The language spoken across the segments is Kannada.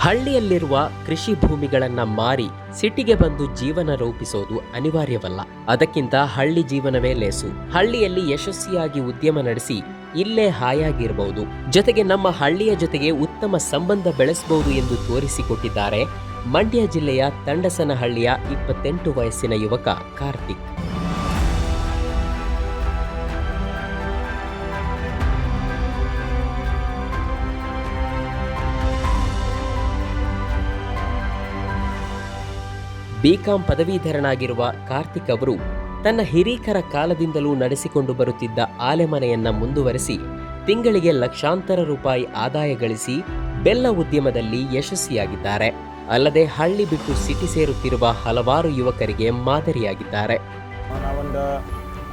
ಹಳ್ಳಿಯಲ್ಲಿರುವ ಕೃಷಿ ಭೂಮಿಗಳನ್ನು ಮಾರಿ ಸಿಟಿಗೆ ಬಂದು ಜೀವನ ರೂಪಿಸೋದು ಅನಿವಾರ್ಯವಲ್ಲ. ಅದಕ್ಕಿಂತ ಹಳ್ಳಿ ಜೀವನವೇ ಲೇಸು. ಹಳ್ಳಿಯಲ್ಲಿ ಯಶಸ್ವಿಯಾಗಿ ಉದ್ಯಮ ನಡೆಸಿ ಇಲ್ಲೇ ಹಾಯಾಗಿರಬಹುದು ಜೊತೆಗೆ ನಮ್ಮ ಹಳ್ಳಿಯ ಜೊತೆಗೆ ಉತ್ತಮ ಸಂಬಂಧ ಬೆಳೆಸಬಹುದು ಎಂದು ತೋರಿಸಿಕೊಟ್ಟಿದ್ದಾರೆ ಮಂಡ್ಯ ಜಿಲ್ಲೆಯ ತಂಡಸನಹಳ್ಳಿಯ ಇಪ್ಪತ್ತೆಂಟು ವಯಸ್ಸಿನ ಯುವಕ ಕಾರ್ತಿಕ್. ಬಿಕಾಂ ಪದವೀಧರನಾಗಿರುವ ಕಾರ್ತಿಕ್ ಅವರು ತನ್ನ ಹಿರೀಕರ ಕಾಲದಿಂದಲೂ ನಡೆಸಿಕೊಂಡು ಬರುತ್ತಿದ್ದ ಆಲೆಮನೆಯನ್ನ ಮುಂದುವರೆಸಿ ತಿಂಗಳಿಗೆ ಲಕ್ಷಾಂತರ ರೂಪಾಯಿ ಆದಾಯ ಗಳಿಸಿ ಬೆಲ್ಲ ಉದ್ಯಮದಲ್ಲಿ ಯಶಸ್ವಿಯಾಗಿದ್ದಾರೆ. ಅಲ್ಲದೆ ಹಳ್ಳಿ ಬಿಟ್ಟು ಸಿಟಿ ಸೇರುತ್ತಿರುವ ಹಲವಾರು ಯುವಕರಿಗೆ ಮಾದರಿಯಾಗಿದ್ದಾರೆ. ನಾವೊಂದು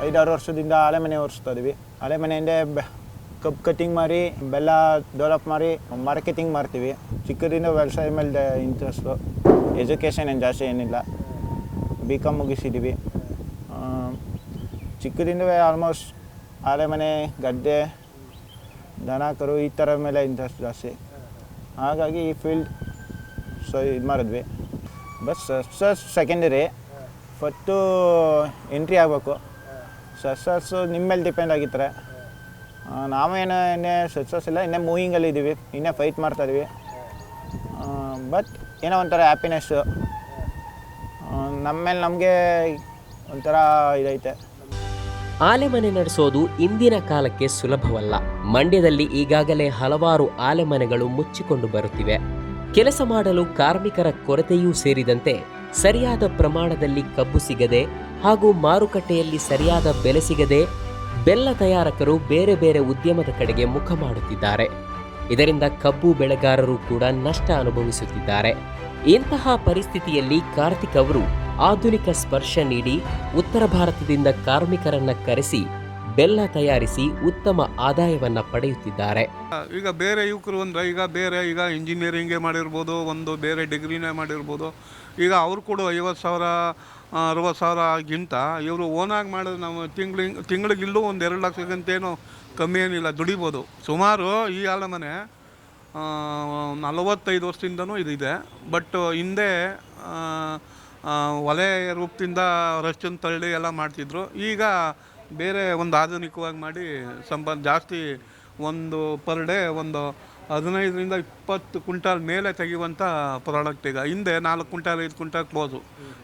ಐದಾರು ವರ್ಷದಿಂದ ಆಲೆಮನೆ ಮನೆ ಒರೆಸ್ತಾ ಇದೀವಿ. ಹಳೆ ಮನೆಯಿಂದ ಬೆ ಕಬ್ಬು ಕಟ್ಟಿಂಗ್ ಮಾಡಿ, ಬೆಲ್ಲ ಡೆವಲಪ್ ಮಾಡಿ, ಮಾರ್ಕೆಟಿಂಗ್ ಮಾಡ್ತೀವಿ. ಚಿಕ್ಕದಿಂದ ವ್ಯವಸಾಯ ಮೇಲೆ ಇಂಟ್ರೆಸ್ಟು ಎಜುಕೇಷನ್ ಏನು ಜಾಸ್ತಿ ಏನಿಲ್ಲ. ಬಿ ಕಾಮ್ ಮುಗಿಸಿದ್ದೀವಿ ಚಿಕ್ಕದಿಂದಲೇ ಆಲ್ಮೋಸ್ಟ್ ಆರೆ ಮನೆ, ಗದ್ದೆ, ದನ, ಕರು ಈ ಥರ ಮೇಲೆ ಇಂಟ್ರೆಸ್ಟ್ ಜಾಸ್ತಿ. ಹಾಗಾಗಿ ಈ ಫೀಲ್ಡ್ ಸೊ ಇದು ಮಾಡಿದ್ವಿ. ಬಸ್ ಸಸ್ ಸೆಕೆಂಡರಿ ಫಸ್ಟು ಎಂಟ್ರಿ ಆಗಬೇಕು. ಸರ್ಸಸ್ಸು ನಿಮ್ಮ ಮೇಲೆ ಡಿಪೆಂಡ್ ಆಗಿರ್ತಾರೆ ನಾವೇನು ಇನ್ನೇ ಸಸ್ಸಸ್ ಇಲ್ಲ, ಇನ್ನೇ ಮೂವಿಂಗಲ್ಲಿ ಇದ್ದೀವಿ ಇನ್ನೇ ಫೈಟ್ ಮಾಡ್ತಾ ಇದೀವಿ. ಬಟ್ ಏನೋ ಒಂಥರ ಹ್ಯಾಪಿನೆಸ್ಸು ನಮ್ಮೇಲೆ ನಮಗೆ ಒಂಥರ ಇದೈತೆ. ಆಲೆಮನೆ ನಡೆಸೋದು ಇಂದಿನ ಕಾಲಕ್ಕೆ ಸುಲಭವಲ್ಲ. ಮಂಡ್ಯದಲ್ಲಿ ಈಗಾಗಲೇ ಹಲವಾರು ಆಲೆಮನೆಗಳು ಮುಚ್ಚಿಕೊಂಡು ಬರುತ್ತಿವೆ. ಕೆಲಸ ಮಾಡಲು ಕಾರ್ಮಿಕರ ಕೊರತೆಯೂ ಸೇರಿದಂತೆ ಸರಿಯಾದ ಪ್ರಮಾಣದಲ್ಲಿ ಕಬ್ಬು ಸಿಗದೆ ಹಾಗೂ ಮಾರುಕಟ್ಟೆಯಲ್ಲಿ ಸರಿಯಾದ ಬೆಲೆ ಸಿಗದೆ ಬೆಲ್ಲ ತಯಾರಕರು ಬೇರೆ ಬೇರೆ ಉದ್ಯಮದ ಕಡೆಗೆ ಮುಖ ಮಾಡುತ್ತಿದ್ದಾರೆ. ಇದರಿಂದ ಕಬ್ಬು ಬೆಳೆಗಾರರು ಕೂಡ ನಷ್ಟ ಅನುಭವಿಸುತ್ತಿದ್ದಾರೆ. ಇಂತಹ ಪರಿಸ್ಥಿತಿಯಲ್ಲಿ ಕಾರ್ತಿಕ್ ಅವರು ಆಧುನಿಕ ಸ್ಪರ್ಶ ನೀಡಿ ಉತ್ತರ ಭಾರತದಿಂದ ಕಾರ್ಮಿಕರನ್ನ ಕರೆಸಿ, ಬೆಲ್ಲ ತಯಾರಿಸಿ ಉತ್ತಮ ಆದಾಯವನ್ನ ಪಡೆಯುತ್ತಿದ್ದಾರೆ. ಈಗ ಬೇರೆ ಯುವಕರು ಅಂದ್ರೆ ಈಗ ಬೇರೆ ಈಗ ಇಂಜಿನಿಯರಿಂಗೇ ಮಾಡಿರ್ಬೋದು, ಒಂದು ಬೇರೆ ಡಿಗ್ರಿನೇ ಮಾಡಿರ್ಬೋದು. ಈಗ ಅವ್ರು ಕೂಡ ಐವತ್ತು ಸಾವಿರ ಅರವತ್ತು ಸಾವಿರಗಿಂತ ಇವರು ಓನಾಗಿ ಮಾಡಿದ್ರೆ ನಾವು ತಿಂಗ್ಳಿಗೆ, ತಿಂಗಳಿಗಿಲ್ಲೂ ಒಂದು ಎರಡು ಲಕ್ಷಕ್ಕಂತೇನು ಕಮ್ಮಿ ಏನಿಲ್ಲ, ದುಡಿಬೋದು. ಸುಮಾರು ಈ ಆಲ ಮನೆ ನಲವತ್ತೈದು ವರ್ಷದಿಂದನೂ ಇದಿದೆ ಬಟ್ ಹಿಂದೆ ಒಲೆ ರೂಪದಿಂದ ರಷ್ಟನ್ನು ತಳ್ಳಿ ಎಲ್ಲ ಮಾಡ್ತಿದ್ರು. ಈಗ ಬೇರೆ ಒಂದು ಆಧುನಿಕವಾಗಿ ಮಾಡಿ ಸಂಪ ಜಾಸ್ತಿ ಒಂದು ಪರ್ ಡೇ ಒಂದು ಹದಿನೈದರಿಂದ ಇಪ್ಪತ್ತು ಕ್ವಿಂಟಾಲ್ ಮೇಲೆ ತೆಗೆಯುವಂಥ ಪ್ರಾಡಕ್ಟ್ ಈಗ. ಹಿಂದೆ ನಾಲ್ಕು ಕ್ವಿಂಟಾಲ್ ಐದು ಕ್ವಿಂಟಾಲ್ ಕ್ಲೋಸು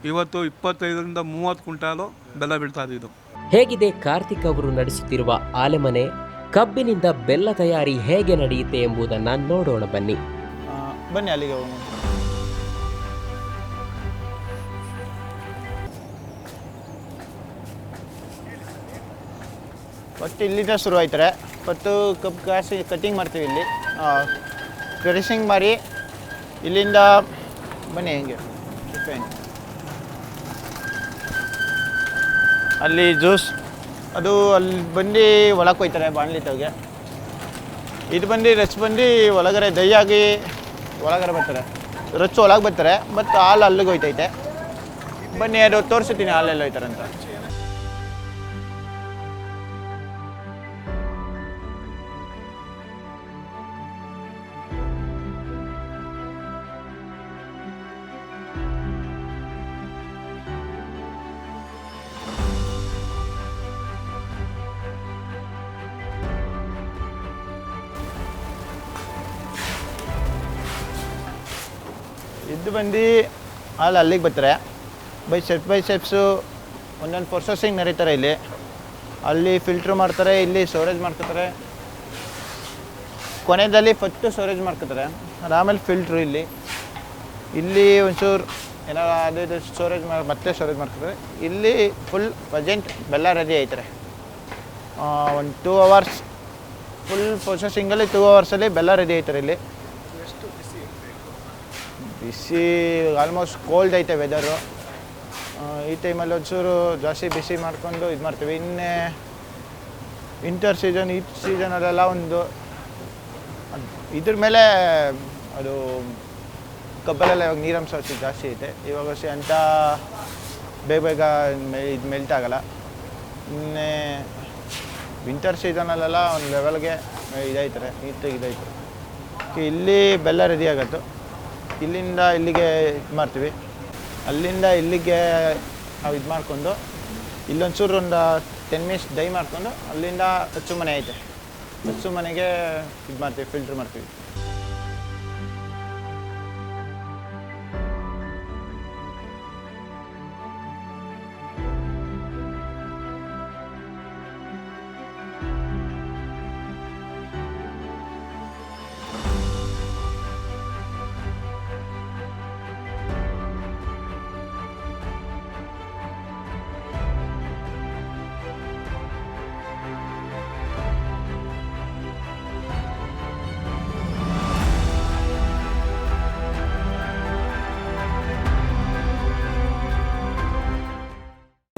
ಇವತ್ತು ಇಪ್ಪತ್ತೈದರಿಂದ ಮೂವತ್ತು ಕ್ವಿಂಟಾಲು ಬೆಲ್ಲ ಬೀಳ್ತಾ ಇದು ಹೇಗಿದೆ ಕಾರ್ತಿಕ್ ಅವರು ನಡೆಸುತ್ತಿರುವ ಆಲೆಮನೆ? ಕಬ್ಬಿನಿಂದ ಬೆಲ್ಲ ತಯಾರಿ ಹೇಗೆ ನಡೆಯುತ್ತೆ ಎಂಬುದನ್ನು ನೋಡೋಣ ಬನ್ನಿ. ಬನ್ನಿ ಅಲ್ಲಿಗೆ ಒಟ್ಟು ಫಸ್ಟ್ ಇಲ್ಲಿಂದ ಶುರು ಆಯ್ತಾರೆ ಫಸ್ಟು ಕಬ್ಬು ಕಾಸಿ ಕಟ್ಟಿಂಗ್ ಮಾಡ್ತೀವಿ ಇಲ್ಲಿ. ಕ್ರಶಿಂಗ್ ಮಾಡಿ? ಇಲ್ಲಿಂದ ಬನ್ನಿ ಹೆಂಗೆ. ಅಲ್ಲಿ ಜ್ಯೂಸ್ ಅದು ಅಲ್ಲಿ ಬಂದು ಒಳಗೆ ಹೋಯ್ತಾರೆ ಬಾಣಲಿ ತೆಗೆ ಇದು ಬಂದು ರಚ್ ಬಂದು ಒಳಗಡೆ ದಯ್ಯಾಗಿ ಒಳಗಡೆ ಬರ್ತಾರೆ. ರಚ್ಚು ಒಳಗೆ ಬರ್ತಾರೆ ಮತ್ತು ಹಾಲು ಅಲ್ಲಿಗೆ ಹೋಯ್ತೈತೆ. ಬನ್ನಿ ಅದು ತೋರಿಸ್ತೀನಿ ಹಾಲೆಲ್ಲ ಹೋಯ್ತಾರೆ ಅಂತ ಇದು ಬಂದು ಅಲ್ಲಿ ಅಲ್ಲಿಗೆ ಬರ್ತಾರೆ. ಬೈ ಸ್ಟೆಪ್ ಬೈ ಸ್ಟೆಪ್ಸು ಒಂದೊಂದು ಪ್ರೊಸೆಸಿಂಗ್ ನಡೀತಾರೆ ಇಲ್ಲಿ. ಅಲ್ಲಿ ಫಿಲ್ಟ್ರ್ ಮಾಡ್ತಾರೆ, ಇಲ್ಲಿ ಸ್ಟೋರೇಜ್ ಮಾಡ್ಕೋತಾರೆ. ಕೊನೆಯಲ್ಲಿ ಫಸ್ಟು ಸ್ಟೋರೇಜ್ ಮಾಡ್ಕೋತಾರೆ. ಆಮೇಲೆ ಫಿಲ್ಟ್ರು ಇಲ್ಲಿ. ಇಲ್ಲಿ ಒಂಚೂರು ಏನೋ ಅದು ಇದು ಸ್ಟೋರೇಜ್ ಮಾಡಿ ಮತ್ತೆ ಸ್ಟೋರೇಜ್ ಮಾಡ್ಕೋತಾರೆ. ಇಲ್ಲಿ ಫುಲ್ ಪ್ರೆಸೆಂಟ್ ಬೆಲ್ಲ ರೆಡಿ ಆಯ್ತಾರೆ ಒಂದು ಟೂ ಅವರ್ಸ್ ಫುಲ್ ಪ್ರೊಸೆಸಿಂಗಲ್ಲಿ ಟೂ ಅವರ್ಸಲ್ಲಿ ಬೆಲ್ಲ ರೆಡಿ ಆಯ್ತಾರೆ ಇಲ್ಲಿ. ಬಿಸಿ ಆಲ್ಮೋಸ್ಟ್ ಕೋಲ್ಡ್ ಐತೆ ವೆದರು ಈ ಟೈಮಲ್ಲಿ ಒಂಚೂರು ಜಾಸ್ತಿ ಬಿಸಿ ಮಾಡಿಕೊಂಡು ಇದು ಮಾಡ್ತೀವಿ. ಇನ್ನೇ ವಿಂಟರ್ ಸೀಸನ್ ಈ ಸೀಸನಲ್ಲೆಲ್ಲ ಒಂದು ಇದ್ರ ಮೇಲೆ ಅದು ಕಬ್ಬಲೆಲ್ಲ ಇವಾಗ ಅಷ್ಟು ಜಾಸ್ತಿ ಐತೆ. ಇವಾಗ ಅಷ್ಟೇ ಅಂತ ಬೇಗ ಬೇಗ ಇದು ಮೆಲ್ಟ್ ಆಗಲ್ಲ. ಇನ್ನೇ ವಿಂಟರ್ ಸೀಸನಲ್ಲೆಲ್ಲ ಒಂದು ಲೆವೆಲ್ಗೆ ಇದಾಯ್ತಾರೆ ನೀಟಾಗಿ ಇದಾಯ್ತು. ಇಲ್ಲಿ ಬೆಲ್ಲ ರೆಡಿ ಆಗತ್ತು. ಇಲ್ಲಿಂದ ಇಲ್ಲಿಗೆ ಇದು ಮಾಡ್ತೀವಿ. ಅಲ್ಲಿಂದ ಇಲ್ಲಿಗೆ ನಾವು ಇದು ಮಾಡ್ಕೊಂಡು ಇಲ್ಲೊಂಚೂರು ಒಂದು ಟೆನ್ ಮಿನಿಟ್ಸ್ ಡೈ ಮಾಡಿಕೊಂಡು ಅಲ್ಲಿಂದ ಹಚ್ಚು ಮನೆ ಐತೆ. ಹಚ್ಚು ಮನೆಗೆ ಇದು ಮಾಡ್ತೀವಿ ಫಿಲ್ಟ್ರ್ ಮಾಡ್ತೀವಿ.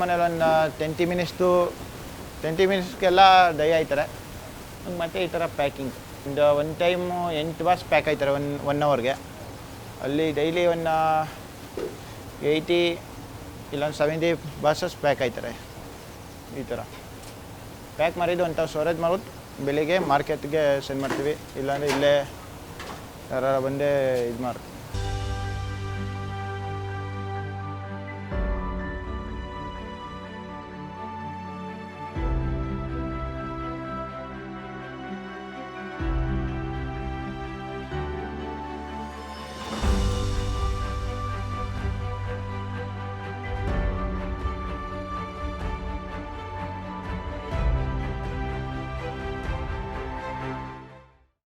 ಮನೇಲಿ ಒಂದು ಟ್ವೆಂಟಿ ಮಿನಿಟ್ಸ್ದು ಟ್ವೆಂಟಿ ಮಿನಿಟ್ಸ್ಗೆಲ್ಲ ಡೈ ಆಯ್ತಾರೆ ಮತ್ತೆ ಈ ಥರ ಪ್ಯಾಕಿಂಗ್ ಒಂದು ಒನ್ ಟೈಮು ಎಂಟು ಬಾಸ್ ಪ್ಯಾಕ್ ಆಯ್ತಾರೆ ಒನ್ ಒನ್ ಅವರ್ಗೆ ಅಲ್ಲಿ ಡೈಲಿ ಒಂದು ಏಯ್ಟಿ ಇಲ್ಲೊಂದು ಸೆವೆಂಟಿ ಬಾಸಸ್ ಪ್ಯಾಕ್ ಆಯ್ತಾರೆ ಈ ಥರ ಪ್ಯಾಕ್ ಮಾಡಿದ್ದು ಅಂತ ಸ್ಟೋರೇಜ್ ಮಾಡ್ಬಿಟ್ಟು ಬೆಳಿಗ್ಗೆ ಮಾರ್ಕೆಟ್ಗೆ ಸೆಂಡ್ ಮಾಡ್ತೀವಿ. ಇಲ್ಲಾಂದರೆ ಇಲ್ಲೇ ಯಾರು ಬಂದೇ ಇದು ಮಾಡ್ತೀವಿ